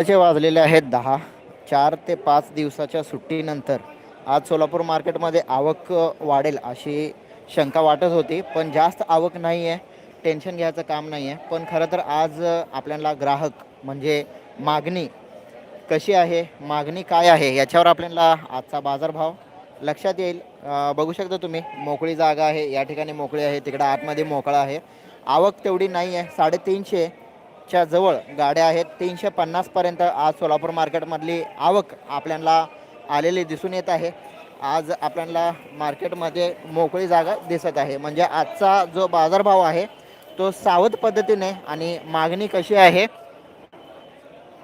चे वाजलेले आहेत? दहा चार ते पाच दिवसाच्या सुट्टीनंतर आज सोलापूर मार्केटमध्ये आवक वाढेल अशी शंका वाटत होती. पण जास्त आवक नाही आहे टेन्शन घ्यायचं काम नाही आहे पण खरं तर आज आपल्याला ग्राहक म्हणजे मागणी कशी आहे? मागणी काय आहे? याच्यावर आपल्याला आजचा बाजारभाव लक्षात येईल. बघू शकता तुम्ही मोकळी जागा आहे. या ठिकाणी मोकळी आहे तिकडं आतमध्ये मोकळा आहे. आवक तेवढी नाही आहे साडेतीनशे च्या जवळ गाड्या आहेत. तीनशे पन्नासपर्यंत आज सोलापूर मार्केटमधली आवक आपल्याला आलेली दिसून येत आहे. आज आपल्याला मार्केटमध्ये मोकळी जागा दिसत आहे. म्हणजे आजचा जो बाजारभाव आहे तो सावध पद्धतीने आणि मागणी कशी आहे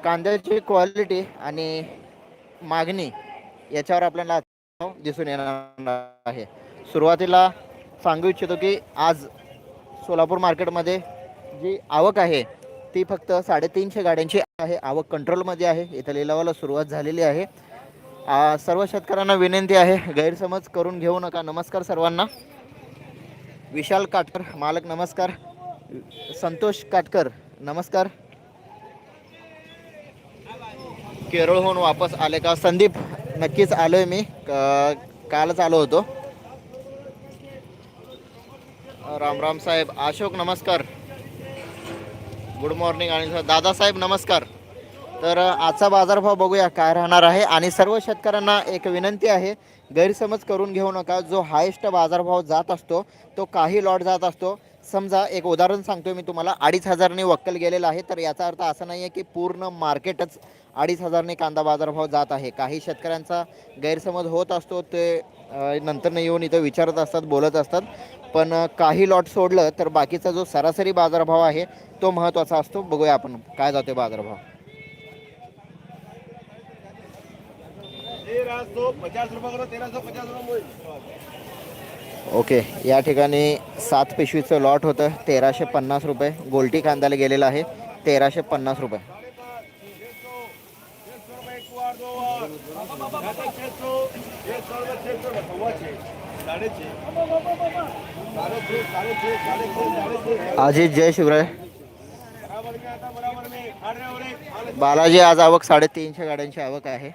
कांद्याची क्वालिटी आणि मागणी याच्यावर आपल्याला दिसून येणार आहे. सुरुवातीला सांगू इच्छितो की आज सोलापूर मार्केटमध्ये जी आवक आहे ती फक्त साडेतीनशे गाड्यांची आहे. आवक कंट्रोलमध्ये आहे. इथं लिलावाला सुरुवात झालेली आहे. सर्व शेतकऱ्यांना विनंती आहे. गैरसमज करून घेऊ नका. नमस्कार सर्वांना. विशाल काटकर मालक नमस्कार. संतोष काटकर नमस्कार. केरळहून वापस आले का? संदीप नक्कीच आलोय मी. कालच आलो होतो. राम राम साहेब अशोक नमस्कार. गुड मॉर्निंग आणि दादासाहेब नमस्कार. तर आजचा बाजारभाव बघूया काय राहणार आहे. आणि सर्व शेतकऱ्यांना एक विनंती आहे गैरसमज करून घेऊ नका. जो हायेस्ट बाजारभाव जात असतो तो काही लॉट जात असतो. समजा एक उदाहरण सांगतो मी तुम्हाला. अडीच हजारने वक्कल गेलेला आहे. तर याचा अर्थ असा नाही आहे की पूर्ण मार्केटच अडीच हजारने कांदा बाजारभाव जात आहे. काही शेतकऱ्यांचा गैरसमज होत असतो. ते नंतर नंतरनं येऊन इथं विचारत असतात बोलत असतात. पण काही लॉट सोडलं तर बाकीचा जो सरासरी बाजारभाव आहे तो महत्त्वाचा असतो. बघूया आपण काय जातो बाजारभाव. ओके या ठिकाणी सात पिशवीचं लॉट होतं. तेराशे पन्नास रुपये. गोल्टी कांद्याला गेलेलं आहे. तेराशे पन्नास रुपये. अजित जय शिवराय. बालाजी आज आवक साडेतीनशे गाड्यांची आवक आहे.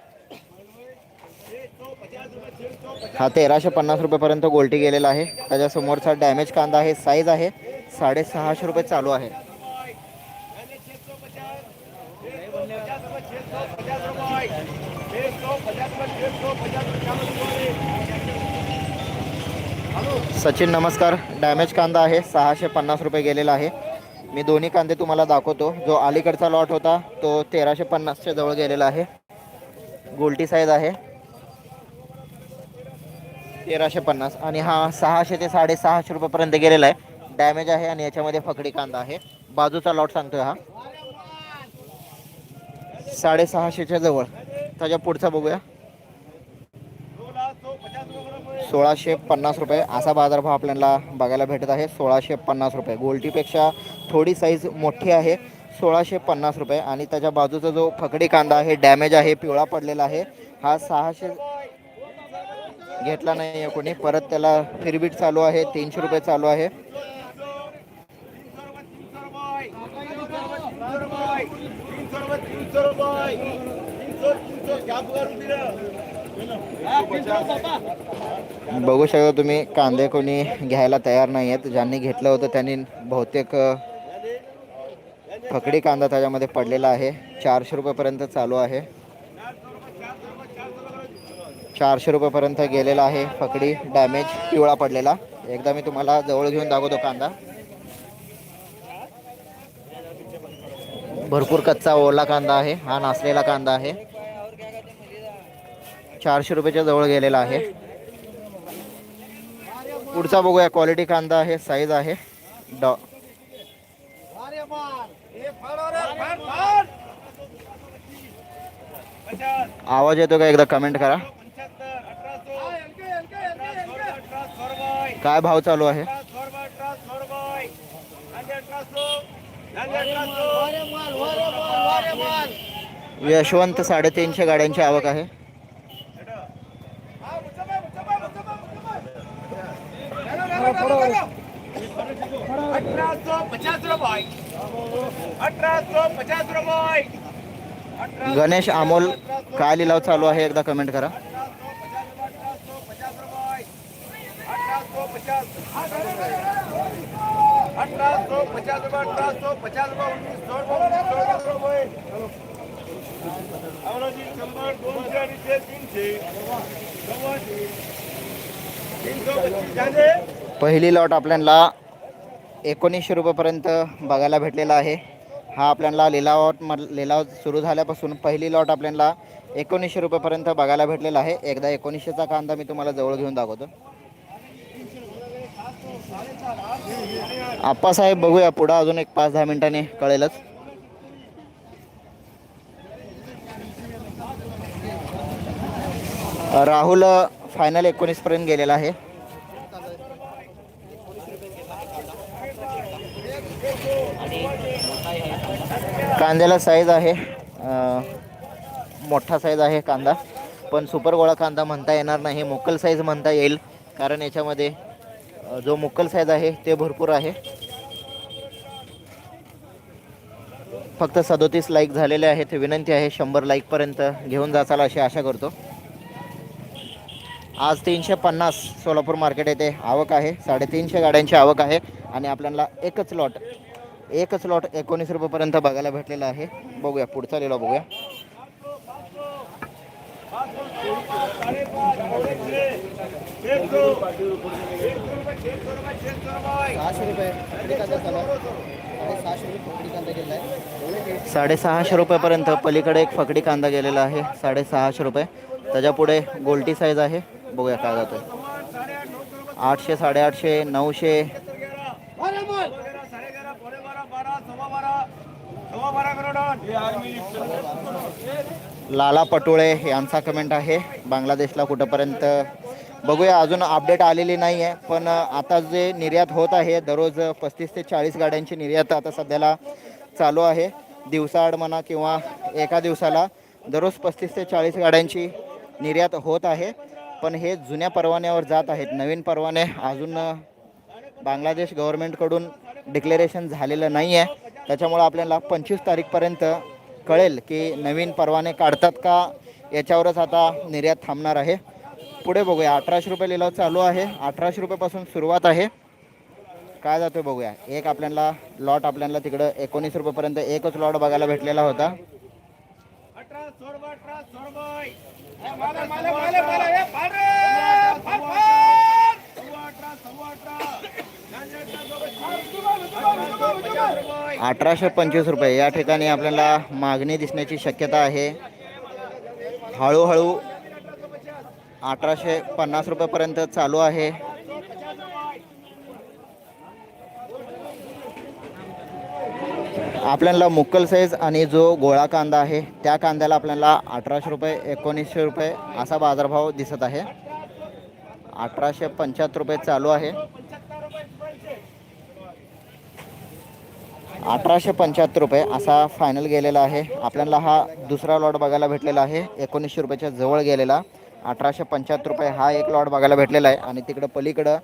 हा तेराशे पन्नास रुपयेपर्यंत गोल्टी गेलेला आहे. त्याच्या समोरचा डॅमेज कांदा आहे साईज आहे. साडेसहाशे रुपये चालू आहे. सचिन नमस्कार. डॅमेज कांदा आहे. सहाशे पन्नास रुपये गेलेला आहे. मी दोन्ही कांदे तुम्हाला दाखवतो. जो अलीकडचा लॉट होता तो तेराशे पन्नासच्या जवळ गेलेला आहे. गोल्टी साईज आहे. तेराशे पन्नास. आणि हा सहाशे ते साडेसहाशे रुपयापर्यंत गेलेला आहे. डॅमेज आहे आणि याच्यामध्ये फकडी कांदा आहे. बाजूचा लॉट सांगतोय हा. साडेसहाशेच्या जवळ. त्याच्या पुढचा बघूया सोलह सौ पचास रुपये सोळाशे पन्नास रुपये असा बाजारभाव आपल्याला बघायला भेटत आहे. सोळाशे पन्नास रुपये. गोल्टीपेक्षा थोडी साईज मोठी आहे. सोळाशे पन्नास रुपये. आणि त्याच्या बाजूचा जो फकडी कांदा आहे डॅमेज आहे पिवळा पडलेला आहे हा सहाशे घेतला नाही आहे कोणी. परत त्याला फिरबीट चालू आहे. तीनशे रुपये चालू आहे. बघू शकता तुम्ही कांदे कोणी घ्यायला तयार नाही आहेत ज्यांनी घेतलं होतं त्यांनी बहुतेक फकडी कांदा त्याच्यामध्ये पडलेला आहे. चारशे रुपयेपर्यंत चालू आहे. चारशे रुपयेपर्यंत गेलेला आहे फकडी. डॅमेज पिवळा पडलेला. एकदा मी तुम्हाला जवळ घेऊन दाखवतो कांदा. भरपूर कच्चा ओला कांदा आहे. हा नासलेला कांदा आहे. चारशे रुपयाच्या जवळ गेलेला आहे. पुढचा बघूया क्वालिटी कांदा आहे साईज आहे. डॉ आवाज येतो का एकदा कमेंट करा. काय भाव चालू आहे? यशवंत साडेतीनशे गाड्यांची आवक आहे. गणेश अमोल काय लिलाव चालू आहे एकदा कमेंट करा शंभर दोनशे तीनशे तीनशे झाले पहिली लॉट आपल्याला एकोणीसशे रुपयेपर्यंत बघायला भेटलेला आहे. हा आपल्याला लिलाव लिलाव सुरू झाल्यापासून पहिली लॉट आपल्याला एकोणीसशे रुपयेपर्यंत बघायला भेटलेला आहे. एकदा एकोणीसशेचा कांदा मी तुम्हाला जवळ घेऊन दाखवतो. आप्पासाहेब बघूया पुढं अजून एक पाच दहा मिनिटांनी कळेलच. राहुल फायनल एकोणीसपर्यंत गेलेला आहे. कांद्याला साईज आहे. मोठा साईज आहे कांदा. पण सुपर गोळा कांदा म्हणता येणार नाही. मोकल साईज म्हणता येईल. कारण याच्यामध्ये जो मोकल साईज आहे ते भरपूर आहे. फक्त सदोतीस लाईक झालेले आहेत. विनंती आहे शंभर लाईकपर्यंत घेऊन जाचाल अशी आशा करतो. आज तीनशे पन्नास सोलापूर मार्केट येथे आवक आहे. साडेतीनशे गाड्यांची आवक आहे. आणि आपल्याला एकच लॉट एकच लॉट एकोणीस रुपयेपर्यंत बघायला भेटलेला आहे. बघूया पुढचा लिलाव बघूया. सहाशे रुपये साडेसहाशे रुपयेपर्यंत पलीकडे एक फकडी कांदा गेलेला आहे. साडेसहाशे रुपये. त्याच्या पुढे गोल्टी साईज आहे. बघूया काय जातोय. आठशे साडेआठशे नऊशे लाला पटोळे यांचा कमेंट आहे. बांगलादेशला कुठंपर्यंत बघूया. अजून अपडेट आलेली नाही आहे पण आता जे निर्यात होत आहे दररोज पस्तीस ते चाळीस गाड्यांची निर्यात आता सध्याला चालू आहे. दिवसाआड म्हणा किंवा एका दिवसाला दररोज पस्तीस ते चाळीस गाड्यांची निर्यात होत आहे. पण हे जुन्या परवान्यावर जात आहेत. नवीन परवाने अजून बांगलादेश गव्हर्नमेंटकडून डिक्लेरेशन झालेलं नाही आहे त्याच्यामुळं आपल्याला पंचवीस तारीखपर्यंत कळेल की नवीन परवाने काढतात का याच्यावरच आता निर्यात थांबणार आहे पुढे बघूया अठराशे रुपये लिलाव चालू आहे अठराशे रुपयापासून सुरुवात आहे काय जातो बघूया एक आपल्याला लॉट आपल्याला तिकडं एकोणीस रुपयेपर्यंत एकच लॉट बघायला भेटलेला होता अठराशे पंचवीस रुपये. या ठिकाणी आपल्याला मागणी दिसण्याची शक्यता आहे. हळूहळू अठराशे पन्नास रुपयेपर्यंत चालू आहे. आपल्याला मुक्कल साईज आणि जो गोळा कांदा आहे त्या कांद्याला आपल्याला अठराशे रुपये एकोणीसशे रुपये असा बाजारभाव दिसत आहे. अठराशे पंच्याहत्तर रुपये चालू आहे. अठराशे पंच्याहत्तर रुपये असा फायनल गेलेला आहे. आपल्याला हा दुसरा लॉट बघायला भेटलेला आहे. एकोणीसशे रुपयाच्या जवळ गेलेला. अठराशे पंच्याहत्तर रुपये हा एक लॉट बघायला भेटलेला आहे. आणि तिकडं पलीकडं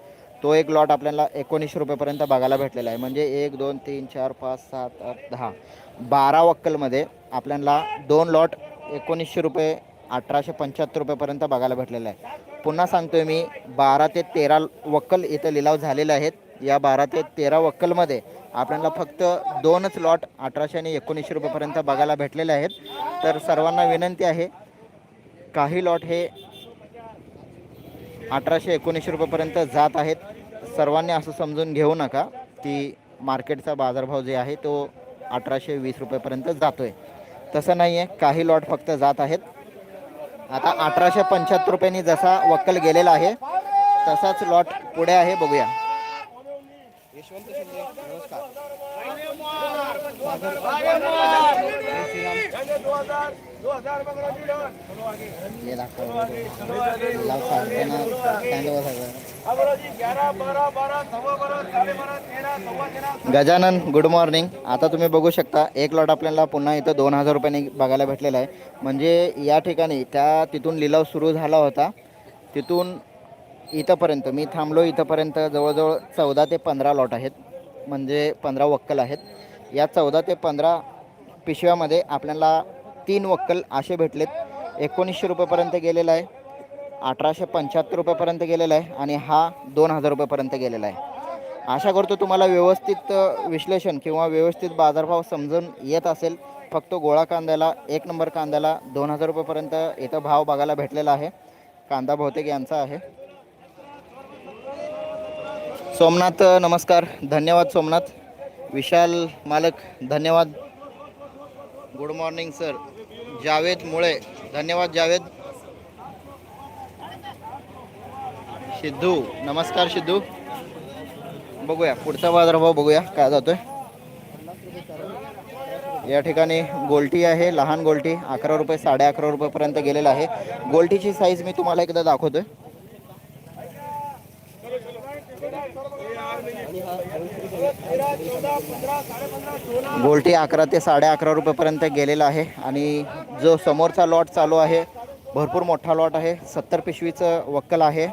तो एक लॉट आपल्याला एकोणीसशे रुपयेपर्यंत बघायला भेटलेला आहे. म्हणजे एक दोन तीन चार पाच सात आठ दहा बारा वक्कलमध्ये आपल्याला दोन लॉट एकोणीसशे रुपये अठराशे पंच्याहत्तर रुपयेपर्यंत बघायला भेटलेला आहे. पुन्हा सांगतोय मी बारा ते तेरा वक्कल इथं लिलाव झालेले आहेत. या बारा ते तेरा वक्कलमध्ये आपल्याला फक्त दोनच लॉट अठराशे आणि एकोणीसशे रुपयेपर्यंत बघायला भेटलेले आहेत. तर सर्वांना विनंती आहे काही लॉट हे अठराशे एकोणीसशे रुपयेपर्यंत जात आहेत. सर्वांनी असं समजून घेऊ नका की मार्केटचा बाजारभाव जे आहे तो अठराशे वीस रुपयेपर्यंत जातो आहे तसं नाही आहे काही लॉट फक्त जात आहेत. आता अठराशे पंच्याहत्तर रुपयांनी जसा वक्कल गेलेला आहे तसाच लॉट पुढे आहे बघूया. यशवंत शिंदे नमस्कार. गजानन गुड मॉर्निंग आता तुम्ही बघू शकता एक लॉट आपल्याला पुन्हा इथं दोन हजार रुपयाने बघायला भेटलेला आहे. म्हणजे या ठिकाणी त्या तिथून लिलाव सुरू झाला होता. तिथून इथंपर्यंत मी थांबलो इथंपर्यंत जवळजवळ चौदा ते पंधरा लॉट आहेत. म्हणजे पंधरा वक्कल आहेत. या चौदा ते पंधरा पिशव्यामध्ये आपल्याला तीन वक्कल असे भेटलेत. एकोणीसशे रुपयेपर्यंत गेलेला आहे. अठराशे पंच्याहत्तर रुपयेपर्यंत गेलेला आहे आणि हा दोन हजार रुपयेपर्यंत गेलेला आहे. आशा करतो तुम्हाला व्यवस्थित विश्लेषण किंवा व्यवस्थित बाजारभाव समजून येत असेल. फक्त गोळा कांद्याला एक नंबर कांद्याला दोन हजार रुपयेपर्यंत इथं भाव बघायला भेटलेला आहे. कांदा बहुतेक यांचा आहे. सोमनाथ नमस्कार. धन्यवाद सोमनाथ. विशाल मालक धन्यवाद. गुड मॉर्निंग सर जावेद मुळे धन्यवाद जावेद. सिद्धू नमस्कार सिद्धू. बघूया पुढचा बाजारभाव बघूया काय जातोय. या ठिकाणी गोल्टी आहे लहान गोल्टी अकरा रुपये साडे अकरा रुपयेपर्यंत गेलेला आहे. गोल्टीची साईज मी तुम्हाला एकदा दाखवतोय. गोल्टी अकरा ते साडे अकरा रुपयेपर्यंत गेलेला आहे आणि जो समोरचा लॉट चालू आहे भरपूर मोठा लॉट आहे सत्तर पिशवीचं वक्कल आहे.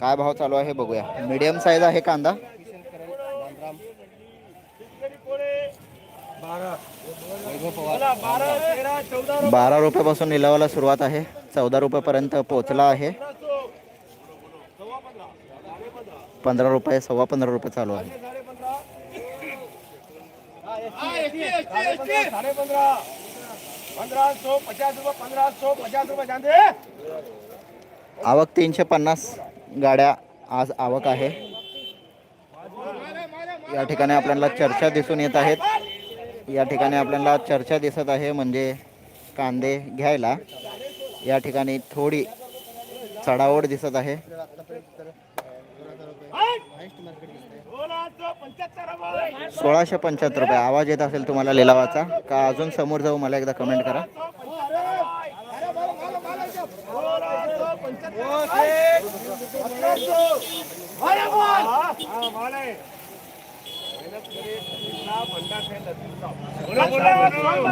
काय भाव चालू आहे बघूया. मीडियम साईज आहे कांदा. बारा रुपयापासून निलावाला सुरुवात आहे. चौदा रुपयापर्यंत पोहोचला आहे. पंधरा रुपये सव्वा पंधरा रुपये चालू आहे. साढ़े पंद्रह पंद्रह सौ पचास रुपये पंद्रह सौ पचास रुपये जानते आवक तीनशे पन्नास गाड्या आज आवक आहे. या ठिकाणी आपल्याला चर्चा दिसून येत आहेत. या ठिकाणी आपल्याला चर्चा दिसत आहे म्हणजे कांदे घ्यायला. या ठिकाणी थोडी चढाओढ दिसत आहे. सोळाशे पंच्याहत्तर रुपये. आवाज येत असेल तुम्हाला लिलावाचा. का अजून समोर जाऊ मला एकदा कमेंट करा.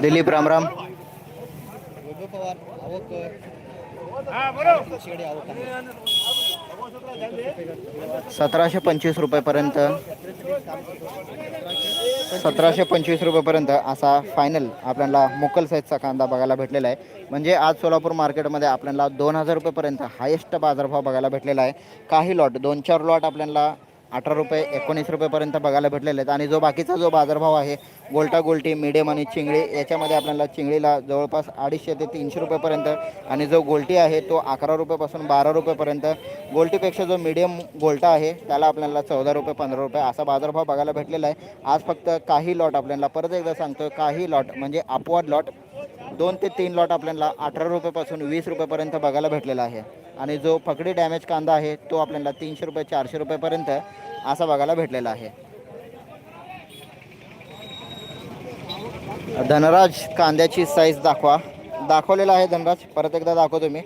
दिलीप रामराम पवार आवक सतराशे पंचवीस रुपयेपर्यंत. सतराशे पंचवीस रुपयेपर्यंत असा फायनल आपल्याला मोकल साईजचा कांदा बघायला भेटलेला आहे. म्हणजे आज सोलापूर मार्केटमध्ये आपल्याला दोन हजार रुपयेपर्यंत हायेस्ट बाजारभाव बघायला भेटलेला आहे. काही लॉट दोन चार लॉट आपल्याला अठरा रुपये एकोणीस रुपयेपर्यंत बघायला भेटलेले आहेत. आणि जो बाकीचा जो बाजारभाव आहे गोल्टा गोल्टी मिडियम आणि चिंगळी याच्यामध्ये आपल्याला चिंगळीला जवळपास अडीचशे ते तीनशे रुपयेपर्यंत. आणि जो गोलटी आहे तो अकरा रुपयापासून बारा रुपयेपर्यंत. गोल्टीपेक्षा जो मिडियम गोल्टा आहे त्याला आपल्याला चौदा रुपये पंधरा रुपये असा बाजारभाव बघायला भेटलेला आहे. आज फक्त काही लॉट आपल्याला परत एकदा सांगतो काही लॉट म्हणजे अपवाद लॉट दोन ते तीन लॉट आपल्याला अठरा रुपयापासून वीस रुपयेपर्यंत बघायला भेटलेला आहे. आणि जो पकडी डॅमेज कांदा आहे तो आपल्याला तीनशे रुपये चारशे रुपयेपर्यंत असा बघायला भेटलेला आहे. धनराज कांद्याची साईज दाखवा. दाखवलेला आहे धनराज परत एकदा दाखवतो मी.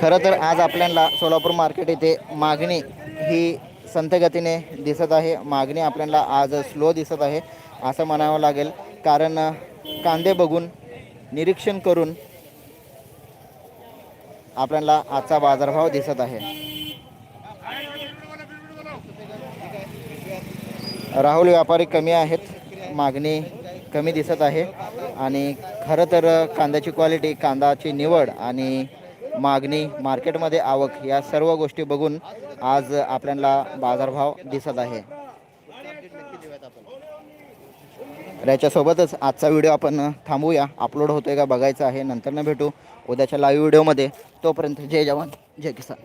खरं तर आज आपल्याला सोलापूर मार्केट येथे मागणी ही संतगतीने दिसत आहे. मागणी आपल्याला आज स्लो दिसत आहे असं म्हणावं लागेल. कारण कांदे बघून निरीक्षण करून आपल्याला आजचा बाजारभाव दिसत आहे. राहुल व्यापारी कमी आहेत मागणी कमी दिसत आहे आणि खरं तर कांद्याची क्वालिटी कांदाची निवड आणि मागणी मार्केटमध्ये आवक या सर्व गोष्टी बघून आज आपल्याला बाजारभाव दिसत आहे. तर याच्यासोबतच आजचा व्हिडिओ आपण थांबूया. अपलोड होतोय का बघायचं आहे नंतर न भेटू. उद्याच्या लाईव्ह व्हिडिओमध्ये तोपर्यंत जय जवान जय किसान.